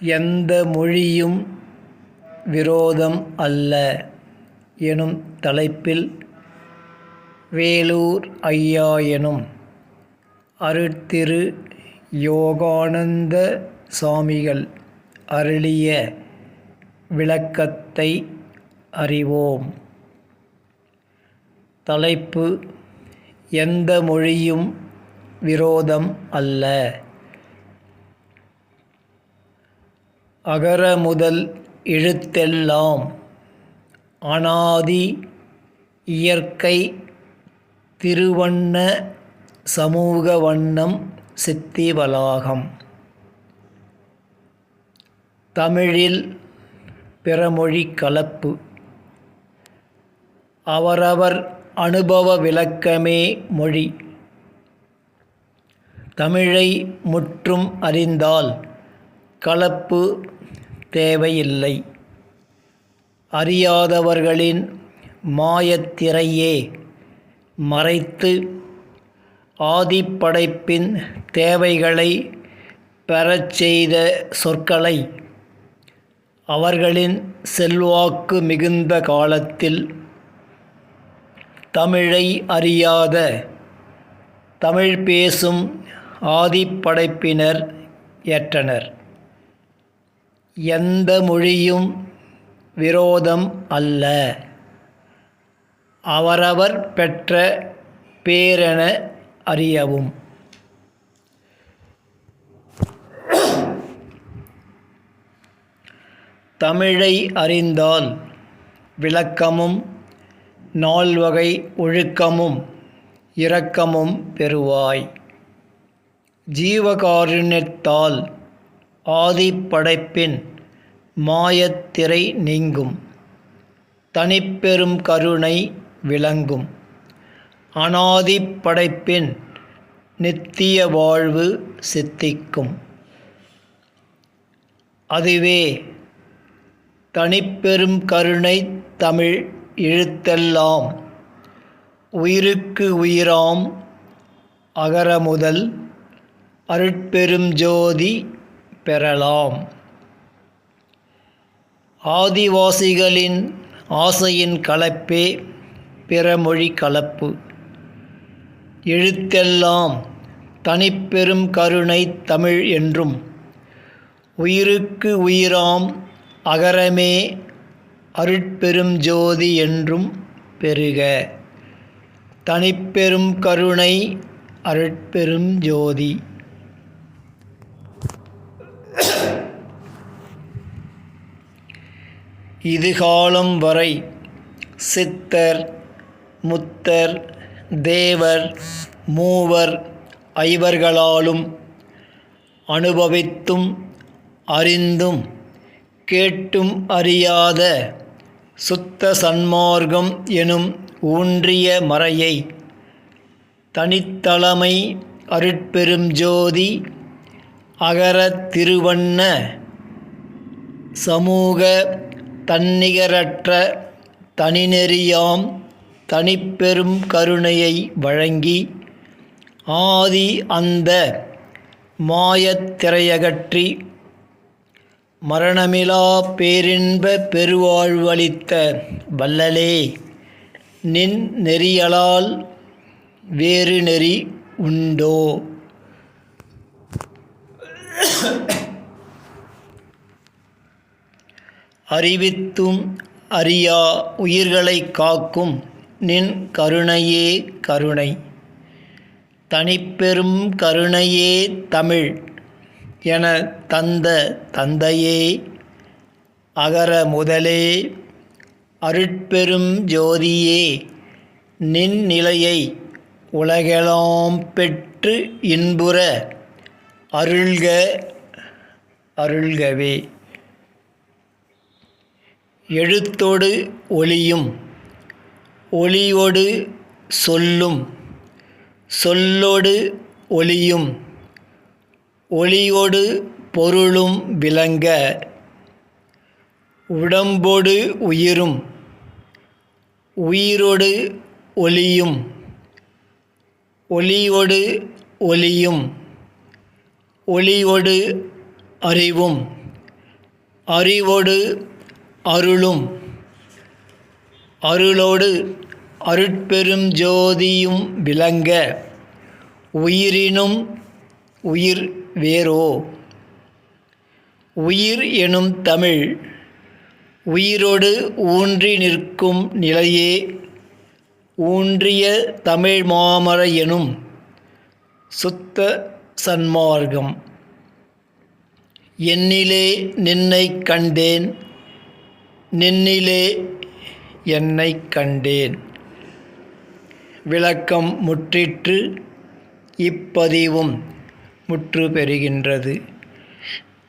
எந்த மொழியும் விரோதம் அல்ல. எனும் தலைப்பில் வேலூர் ஐயா எனும் அருட்திரு யோகானந்த சாமிகள் அருளிய விளக்கத்தை அறிவோம். தலைப்பு எந்த மொழியும் விரோதம் அல்ல. அகர முதல் எழுத்தெல்லாம் அனாதி இயற்கை திருவண்ண சமூக வண்ணம் சித்திவளாகம் தமிழில் பிறமொழி கலப்பு. அவரவர் அனுபவ விளக்கமே மொழி. தமிழை முற்றும் அறிந்தால் கலப்பு தேவையில்லை. அறியாதவர்களின் மாயத்திரையே மறைத்து ஆதிப்படைப்பின் தேவைகளை பெறச் செய்த சொற்களை அவர்களின் செல்வாக்கு மிகுந்த காலத்தில் தமிழை அறியாத தமிழ் பேசும் ஆதிப்படைப்பினர் ஏற்றனர். எந்த மொழியும் விரோதம் அல்ல. அவரவர் பெற்ற பேரென அறியவும். தமிழை அறிந்தால் விளக்கமும் நால்வகை ஒழுக்கமும் இரக்கமும் பெறுவாய். ஜீவகாருண்யத்தால் ஆதிப்படைப்பின் மாயத்திரை நீங்கும். தனிப்பெரும் கருணை விளங்கும். அனாதி படைப்பின் நித்திய வாழ்வு சித்திக்கும். அதுவே தனிப்பெரும் கருணை தமிழ் எழுத்தெல்லாம் உயிருக்கு உயிராம் அகரமுதல் அருட்பெரும் ஜோதி பெறலாம். ஆதிவாசிகளின் ஆசையின் கலப்பே பிறமொழி கலப்பு. எழுத்தெல்லாம் தனிப்பெரும் கருணை தமிழ் என்றும் உயிருக்கு உயிராம் அகரமே அருட்பெரும் ஜோதி என்றும் பெருக. தனிப்பெரும் கருணை அருட்பெரும் ஜோதி. இதுகாலம் வரை சித்தர் முத்தர் தேவர் மூவர் ஐவர்களாலும் அனுபவித்தும் அறிந்தும் கேட்டும் அறியாத சுத்த சன்மார்க்கம் எனும் ஊன்றிய மறையை தனித்தலைமை அருட்பெரும் ஜோதி அகர திருவண்ண சமூக தன்னிகரற்ற தனிநெறியாம் தனிப்பெரும் கருணையை வழங்கி ஆதி அந்த மாயத்திரையகற்றி மரணமிலா பேரின்ப பெருவாழ்வளித்த வல்லலே நின் நெறியலால் வேறு நெறி உண்டோ? அறிவித்தும் அறியா உயிர்களை காக்கும் நின் கருணையே கருணை. தனிப்பெரும் கருணையே தமிழ் என தந்த தந்தையே அகர முதலே அருட்பெரும் ஜோதியே நின் நிலையை உலகெலாம் பெற்று இன்புற அருள்க அருள்கவே. எழுத்தோடு ஒளியும் ஒளியோடு சொல்லும் சொல்லோடு ஒளியும் ஒளியோடு பொருளும் விளங்க உடம்போடு உயிரும் உயிரோடு ஒளியும் ஒளியோடு ஒளியும் ஒளியொடு அறிவும் அறிவோடு அருளும். அருளோடு அருட்பெரும் ஜோதியும் விளங்க உயிரினும் உயிர் வேறோ? உயிர் எனும் தமிழ் உயிரோடு ஊன்றி நிற்கும் நிலையே ஊன்றிய தமிழ் மாமர எனும் சுத்த சன்மார்க்கம். என்னிலே நின்னை கண்டேன் நின்னிலே என்னைக் கண்டேன். விளக்கம் முற்றிற்று இப்பதிவும் முற்று பெறுகின்றது.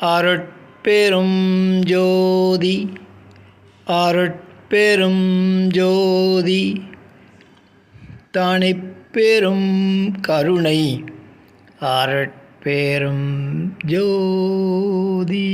அருட்பெரும் ஜோதி அருட்பெரும் ஜோதி தனிப்பெரும் கருணை அருட்பெரும் ஜோதி.